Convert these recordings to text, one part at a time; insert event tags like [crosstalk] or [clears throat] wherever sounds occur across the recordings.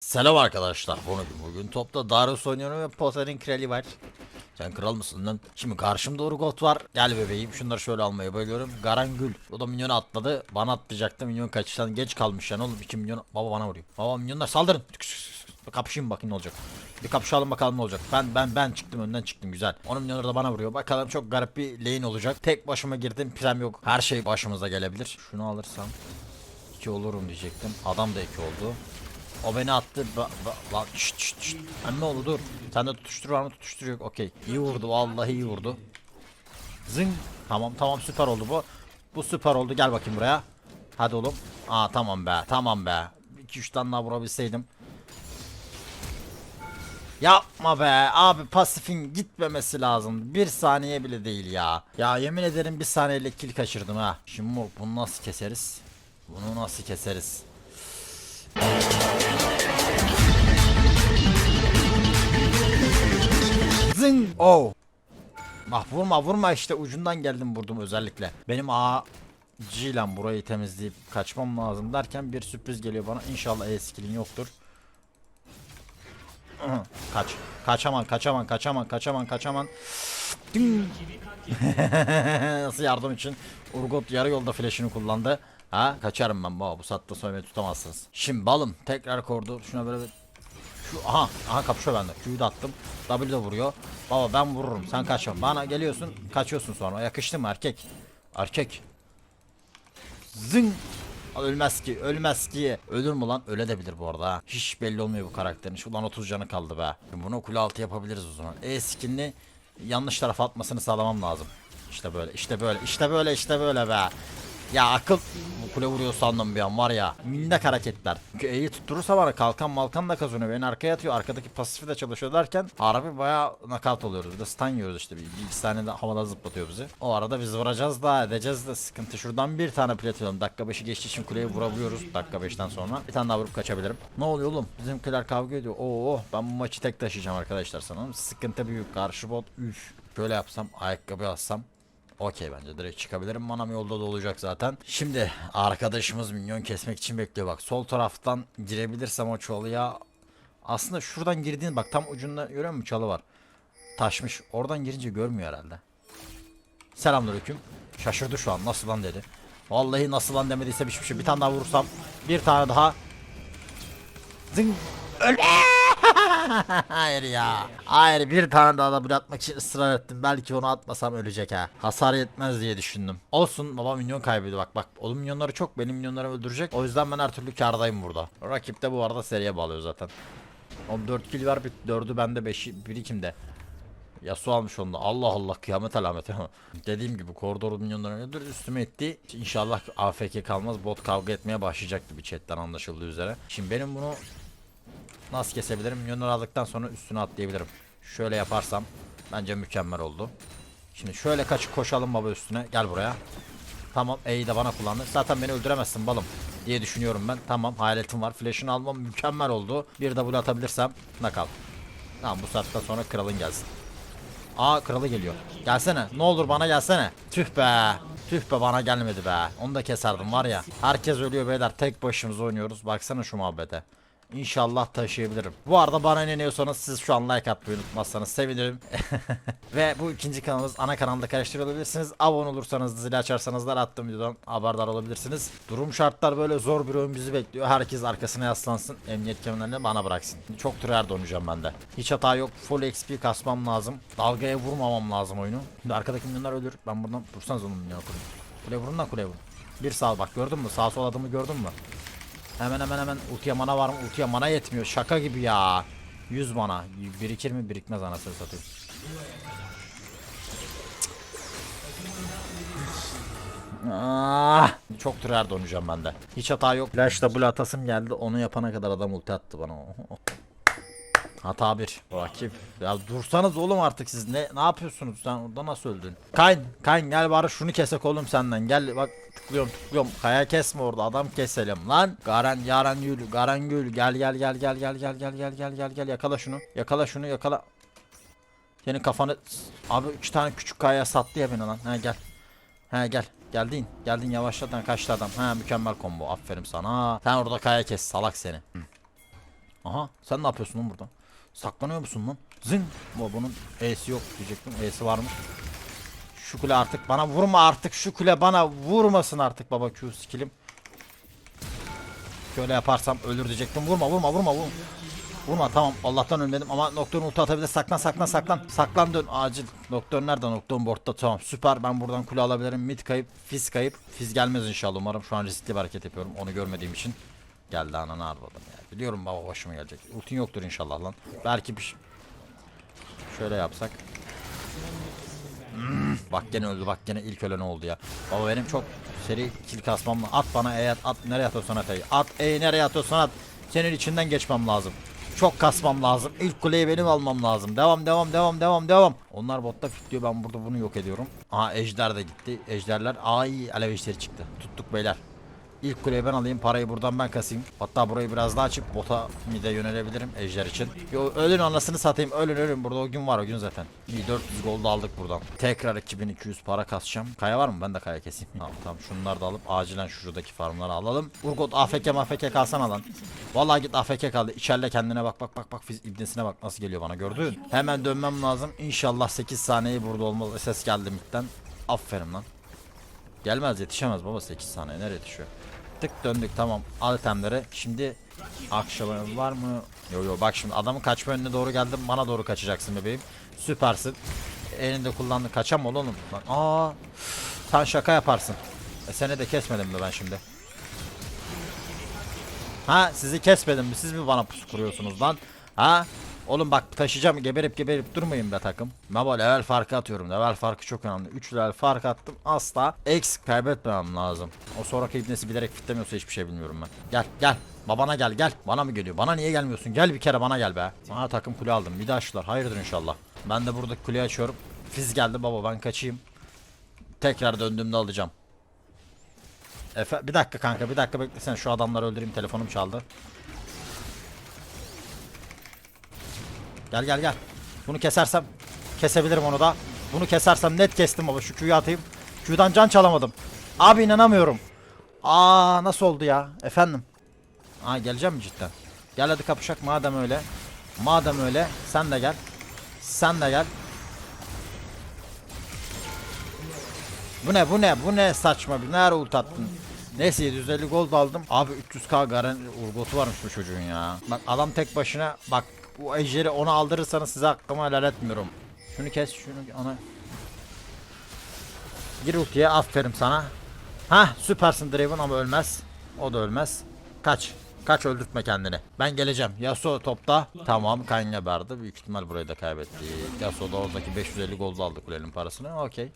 Selam arkadaşlar. Bugün, bugün topta Darius oynuyorum ve Potter'in krali var. Sen kral mısın lan? Şimdi karşımda Urgot var. Gel bebeğim. Şunları şöyle almaya bayılıyorum. Garangül. O da minyonu atladı. Bana atlayacaktı. Minyon kaçıştan geç kalmış yani oğlum. 2 milyon. Baba bana vuruyor. Baba minyonlar saldırın. Kapışayım bakayım ne olacak. Bir kapışalım bakalım ne olacak. Ben ben ben çıktım önden çıktım güzel. Onun minyonları da bana vuruyor. Bakalım çok garip bir lane olacak. Tek başıma girdim. Prem yok. Her şey başımıza gelebilir. Şunu alırsam 2 olurum diyecektim. Adam da 2 oldu. O beni attı. Ba, ba, şşt, şşt, şşt. Ne oldu dur. Sen de tutuştur var mı? Tutuştur yok. Okey. İyi vurdu. Vallahi iyi vurdu. Zing. Tamam tamam süper oldu bu. Bu süper oldu. Gel bakayım buraya. Hadi oğlum. Aa tamam be. Tamam be. 2-3 tane daha vurabilseydim. Yapma be abi pasifin gitmemesi lazım. Bir saniye bile değil ya. Ya yemin ederim bir saniyeyle kill kaçırdım ha. Şimdi bu- bunu nasıl keseriz? Bunu nasıl keseriz? Zing! Oh! Bak vurma vurma işte ucundan geldim vurdum özellikle. Benim acilen burayı temizleyip kaçmam lazım derken bir sürpriz geliyor bana. İnşallah e skillin yoktur. [clears throat] Kaç. Kaçaman kaçaman kaçaman kaçaman kaçaman. [laughs] Nasıl yardım için Urgot yarı yolda flash'ını kullandı. Ha kaçarım ben baba bu saatte sonra tutamazsınız. Şimdi balım tekrar kordu. Şuna böyle bir şu aha aha kapışıyor bende. Q'yu da attım. W de vuruyor. Baba ben vururum. Sen kaçma. Bana geliyorsun, kaçıyorsun sonra. Yakıştı mı erkek? Erkek. Zing. Ölmez ki, ölmez ki. Ölür mü lan? Öle de bilir bu arada. Hiç belli olmuyor bu karakterin. Şu lan 30 canı kaldı be. Bunu kule altı yapabiliriz o zaman. E skinini yanlış tarafa atmasını sağlamam lazım. İşte böyle, işte böyle, işte böyle, işte böyle be. Ya akıl bu kule vuruyor sandım bir an var ya. Minnak hareketler. Çünkü E'yi tutturursa bana kalkan malkan da kazanıyor. Beni arkaya atıyor. Arkadaki pasifi de çalışıyor derken harbi bayağı nakalt oluyoruz. Bir de stun yiyoruz işte. Bir, bir iki havada zıplatıyor bizi. O arada biz vuracağız da edeceğiz de sıkıntı. Şuradan bir tane plat alalım. Dakika 5'i geçtiği için kuleye vurabiliyoruz. Dakika 5'ten sonra. Bir tane daha vurup kaçabilirim. Ne oluyor oğlum? Bizimkiler kavga ediyor. Oo ben bu maçı tek taşıyacağım arkadaşlar sanırım. Sıkıntı büyük. Karşı bot üf. Şöyle yapsam ayakkabı alsam Okey bence direkt çıkabilirim. Manam yolda da olacak zaten. Şimdi arkadaşımız minyon kesmek için bekliyor bak. Sol taraftan girebilirsem o çalıya aslında şuradan girdiğin bak tam ucunda görüyor musun çalı var. Taşmış. Oradan girince görmüyor herhalde. Selamünaleyküm. Şaşırdı şu an. Nasıl lan dedi. Vallahi nasıl lan demediyse hiçbir şey. Bir tane daha vurursam. Bir tane daha. Zing. Öl. [laughs] Hayır ya. Hayır bir tane daha da bırakmak için ısrar ettim. Belki onu atmasam ölecek ha. Hasar yetmez diye düşündüm. Olsun baba minyon kaybediyor bak bak. Onun minyonları çok benim minyonlarımı öldürecek. O yüzden ben her türlü kardayım burada. Rakip de bu arada seriye bağlıyor zaten. Oğlum 4 kill var bir 4'ü bende 5'i biri kimde? Yasuo almış onu da. Allah Allah kıyamet alameti. Dediğim gibi koridorun minyonlarını öldür üstüme etti. İnşallah AFK kalmaz. Bot kavga etmeye başlayacaktı bir chatten anlaşıldığı üzere. Şimdi benim bunu Nasıl kesebilirim? Minyonları aldıktan sonra üstüne atlayabilirim. Şöyle yaparsam bence mükemmel oldu. Şimdi şöyle kaçıp koşalım baba üstüne. Gel buraya. Tamam E'yi de bana kullandı. Zaten beni öldüremezsin balım diye düşünüyorum ben. Tamam hayaletim var. Flash'ını almam mükemmel oldu. Bir W atabilirsem nakal. Tamam bu saatten sonra kralın gelsin. Aa kralı geliyor. Gelsene. Ne olur bana gelsene. Tüh be. Tüh be bana gelmedi be. Onu da keserdim var ya. Herkes ölüyor beyler. Tek başımıza oynuyoruz. Baksana şu muhabbete. İnşallah taşıyabilirim. Bu arada bana inanıyorsanız siz şu an like atmayı unutmazsanız sevinirim. [laughs] Ve bu ikinci kanalımız ana kanalda karıştırabilirsiniz. Abone olursanız zil açarsanız da attığım videodan haberdar olabilirsiniz. Durum şartlar böyle zor bir oyun bizi bekliyor. Herkes arkasına yaslansın. Emniyet kemerlerini bana bıraksın. Çok tryhard oynayacağım ben de. Hiç hata yok. Full XP kasmam lazım. Dalgaya vurmamam lazım oyunu. Şimdi arkadaki milyonlar ölür. Ben buradan dursanız onun milyonu kurun. Kule vurun da kule vurun. Bir sağ bak gördün mü? Sağ sol adımı gördün mü? Hemen hemen hemen ultiye mana var mı? Ultiye mana yetmiyor. Şaka gibi ya. 100 mana. Birikir mi? Birikmez anasını satayım. Ah, çok tryhard oynayacağım ben de. Hiç hata yok. Flash double atasım geldi. Onu yapana kadar adam ulti attı bana. [laughs] Hata bir. Rakip. Ya dursanız oğlum artık siz ne ne yapıyorsunuz sen orada nasıl öldün? Kayn, Kayn gel bari şunu kesek oğlum senden. Gel bak tıklıyorum tıklıyorum. Kaya kesme orada adam keselim lan. Garen Yaren Gül, Garen Gül gel gel gel gel gel gel gel gel gel gel gel yakala şunu. Yakala şunu yakala. Senin kafanı abi iki tane küçük kaya sattı ya beni lan. Ha gel. Ha gel. Geldin. Geldin yavaşladan kaçtı adam. Ha mükemmel combo. Aferin sana. Sen orada kaya kes salak seni. Aha sen ne yapıyorsun lan burada? Saklanıyor musun lan? Zın. Bu bunun E'si yok diyecektim. E'si varmış. Şu kule artık bana vurma artık. Şu kule bana vurmasın artık baba Q skillim. Şöyle yaparsam ölür diyecektim. Vurma vurma vurma vurma. Vurma tamam Allah'tan ölmedim ama Nocturne ulti atabilir. Saklan saklan saklan. Saklan dön acil. Nocturne nerede? Nocturne boardta tamam süper. Ben buradan kule alabilirim. Mid kayıp. Fiz kayıp. Fiz gelmez inşallah umarım. Şu an riskli bir hareket yapıyorum. Onu görmediğim için. Geldi ananı arvadım ya. Biliyorum baba başıma gelecek. Ultin yoktur inşallah lan. Belki bir şey- Şöyle yapsak. Hmm, bak gene öldü bak gene ilk ölen oldu ya. Baba benim çok seri kill kasmam. At bana E at, at nereye atıyorsan at E'yi. At E'yi nereye atıyorsan at. Senin içinden geçmem lazım. Çok kasmam lazım. İlk kuleyi benim almam lazım. Devam devam devam devam devam. Onlar botta fitliyor ben burada bunu yok ediyorum. Aha ejder de gitti. Ejderler ay alev ejderi çıktı. Tuttuk beyler. İlk kuleyi ben alayım parayı buradan ben kasayım. Hatta burayı biraz daha açıp bota mide yönelebilirim ejder için. Yo, ölün anasını satayım ölün ölün burada o gün var o gün zaten. İyi 400 gold aldık buradan. Tekrar 2200 para kasacağım. Kaya var mı? Ben de kaya keseyim. Tamam tamam şunları da alıp acilen şuradaki farmları alalım. Urgot AFK mafk kalsana lan. Vallahi git AFK kaldı. İçeride kendine bak bak bak bak fiz bak nasıl geliyor bana gördün. Hemen dönmem lazım. İnşallah 8 saniye burada olmaz. Ses geldi midden. Aferin lan. Gelmez yetişemez baba 8 saniye nereye yetişiyor? Tık döndük tamam al itemleri. Şimdi akşamı var mı? Yo yo bak şimdi adamın kaçma önüne doğru geldim bana doğru kaçacaksın bebeğim. Süpersin. Elinde kullandın kaçam ol oğlum. Lan, aa sen şaka yaparsın. E seni de kesmedim mi ben şimdi? Ha sizi kesmedim mi? Siz mi bana pusu kuruyorsunuz lan? Ha? Oğlum bak taşıyacağım geberip geberip durmayın be takım. Baba level farkı atıyorum. Level farkı çok önemli. 3 level fark attım. Asla X kaybetmemem lazım. O sonraki ibnesi bilerek fitlemiyorsa hiçbir şey bilmiyorum ben. Gel gel. Babana gel gel. Bana mı geliyor? Bana niye gelmiyorsun? Gel bir kere bana gel be. Bana takım kule aldım. Bir de açtılar. Hayırdır inşallah. Ben de burada kuleyi açıyorum. Fiz geldi baba ben kaçayım. Tekrar döndüğümde alacağım. Efe, bir dakika kanka bir dakika beklesen şu adamları öldüreyim telefonum çaldı. Gel gel gel. Bunu kesersem kesebilirim onu da. Bunu kesersem net kestim baba şu Q'yu atayım. Q'dan can çalamadım. Abi inanamıyorum. Aa nasıl oldu ya efendim. Aa geleceğim mi cidden? Gel hadi kapışak madem öyle. Madem öyle sen de gel. Sen de gel. Bu ne bu ne bu ne saçma bir nerede ult attın? Neyse 750 gold aldım. Abi 300k garen urgotu varmış bu çocuğun ya. Bak adam tek başına bak bu ejderi ona aldırırsanız size hakkımı helal etmiyorum. Şunu kes şunu ona. Gir ultiye aferin sana. Ha süpersin Draven ama ölmez. O da ölmez. Kaç. Kaç öldürtme kendini. Ben geleceğim. Yasuo topta. Tamam kan geberdi. Büyük ihtimal burayı da kaybetti. Yasuo da oradaki 550 gold aldı kulenin parasını. Okey.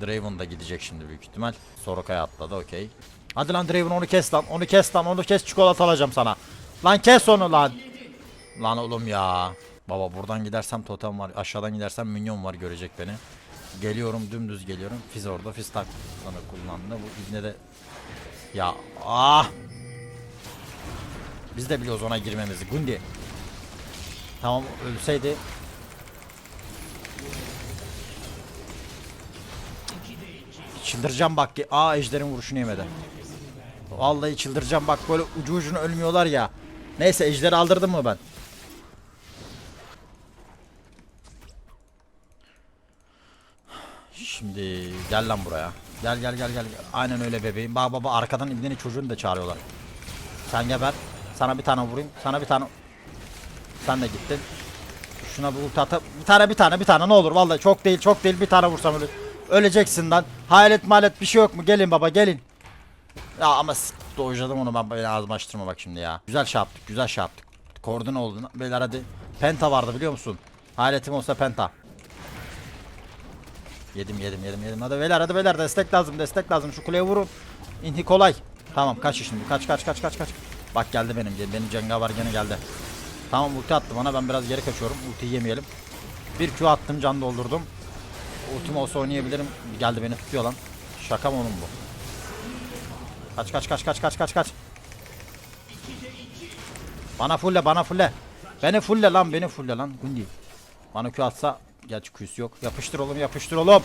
Draven da gidecek şimdi büyük ihtimal. Soroka'ya atladı okey. Hadi lan Draven onu kes lan. Onu kes lan. Onu kes çikolata alacağım sana. Lan kes onu lan. Lan oğlum ya. Baba buradan gidersem totem var. Aşağıdan gidersem minyon var görecek beni. Geliyorum dümdüz geliyorum. Fiz orada fiz tak sana kullandı. Bu ibne de ya ah. Biz de biliyoruz ona girmemizi. Gundi. Tamam ölseydi Çıldıracağım bak ki. Aa ejderin vuruşunu yemedi. Vallahi çıldıracağım bak böyle ucu ucuna ölmüyorlar ya. Neyse ejderi aldırdım mı ben? Şimdi gel lan buraya. Gel gel gel gel. Aynen öyle bebeğim. Bak baba arkadan ibnenin çocuğunu da çağırıyorlar. Sen geber. Sana bir tane vurayım. Sana bir tane. Sen de gittin. Şuna bir ulti atıp bir tane bir tane bir tane ne olur vallahi çok değil çok değil bir tane vursam ölür. Öleceksin lan. Hayalet malet bir şey yok mu? Gelin baba gelin. Ya ama dojladım onu ben böyle ağzımı açtırma bak şimdi ya. Güzel şey yaptık güzel şey yaptık. Koordine oldu. Beyler hadi. Penta vardı biliyor musun? Hayaletim olsa penta. Yedim yedim yedim yedim. Hadi beyler hadi beyler destek lazım destek lazım. Şu kuleye vurun. İnhi kolay. Tamam kaç şimdi kaç kaç kaç kaç kaç. Bak geldi benim benim cengaver gene geldi. Tamam ulti attı bana ben biraz geri kaçıyorum. Ultiyi yemeyelim. Bir Q attım can doldurdum. Ultim olsa oynayabilirim. Geldi beni tutuyor lan. Şaka mı oğlum bu? Kaç kaç kaç kaç kaç kaç kaç. Bana fulle bana fulle. Beni fulle lan beni fulle lan. Gundi. Bana Q atsa gerçi Q'su yok. Yapıştır oğlum yapıştır oğlum.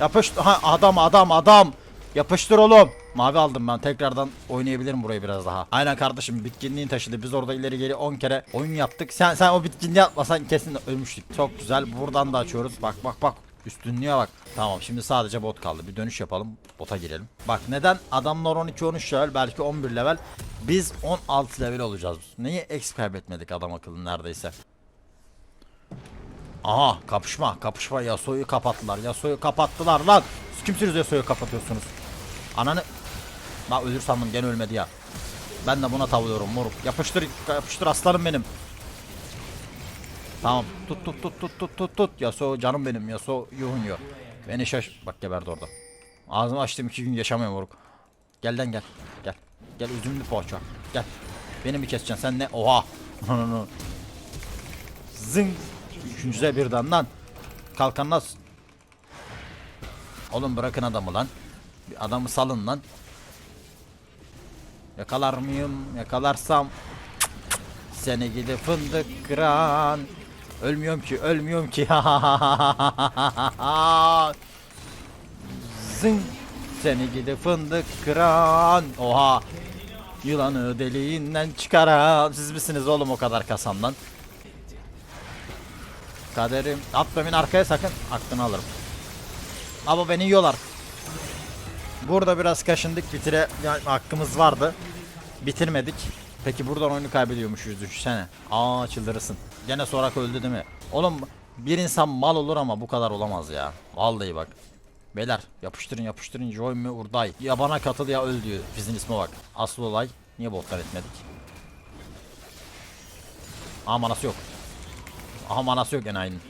Yapıştır. Ha, adam adam adam. Yapıştır oğlum. Mavi aldım ben. Tekrardan oynayabilirim burayı biraz daha. Aynen kardeşim bitkinliğin taşıdı. Biz orada ileri geri 10 kere oyun yaptık. Sen sen o bitkinliği atmasan kesin ölmüştük. Çok güzel. Buradan da açıyoruz. Bak bak bak. Üstünlüğe bak. Tamam şimdi sadece bot kaldı. Bir dönüş yapalım. Bota girelim. Bak neden adamlar 12-13 level belki 11 level. Biz 16 level olacağız. Neyi exp kaybetmedik adam akıllı neredeyse. Aha kapışma kapışma Yasuo'yu kapattılar. Yasuo'yu kapattılar lan. Siz kimsiniz Yasuo'yu kapatıyorsunuz? Ananı... Bak ölür sandım gene ölmedi ya. Ben de buna tavlıyorum moruk. Yapıştır yapıştır aslanım benim. Tamam. Tut tut tut tut tut tut tut. Yasuo canım benim. Yasuo yuhunuyor. Beni şaş... Bak geberdi orada. Ağzımı açtım iki gün yaşamıyorum moruk. Gel lan gel. Gel. Gel üzümlü poğaça. Gel. Beni mi keseceksin sen ne? Oha. [laughs] Zing. Üçüncüde birden lan. Kalkan nasıl? Oğlum bırakın adamı lan. Adamı salın lan. Yakalar mıyım? Yakalarsam seni gidi fındık kıran. Ölmüyorum ki, ölmüyorum ki. [laughs] Zın. Seni gidi fındık kıran. Oha. Yılanı deliğinden çıkaran. Siz misiniz oğlum o kadar kasandan? Kaderim. Atma beni arkaya sakın. Aklını alırım. Ama beni yiyorlar. Burada biraz kaşındık. Bitire yani hakkımız vardı. Bitirmedik. Peki buradan oyunu kaybediyormuşuz düşünsene. Aa çıldırırsın. Gene Sorak öldü değil mi? Oğlum bir insan mal olur ama bu kadar olamaz ya. Vallahi bak. Beyler yapıştırın yapıştırın join me urday. Ya bana katıl ya öl diyor. Bizim isme bak. Asıl olay. Niye botlar etmedik? Aa manası yok. Aha manası yok enayinin.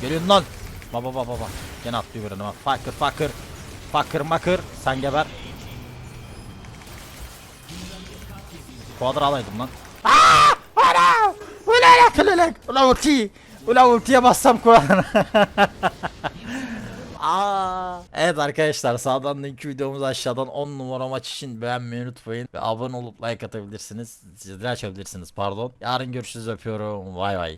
Geliyorsun lan. Baba baba baba. Gene atlıyor birine bak. Fakir fakir. Fakir makır. Sen geber. Kuadra alaydım lan. Aaa! Ana! Ulan yakılılık! Ulan ulti! Ulan ultiye bassam kuadra. [laughs] Aa. Evet arkadaşlar sağdan linki videomuz aşağıdan 10 numara maç için beğenmeyi unutmayın. Ve abone olup like atabilirsiniz. Zilleri açabilirsiniz pardon. Yarın görüşürüz öpüyorum. Vay vay.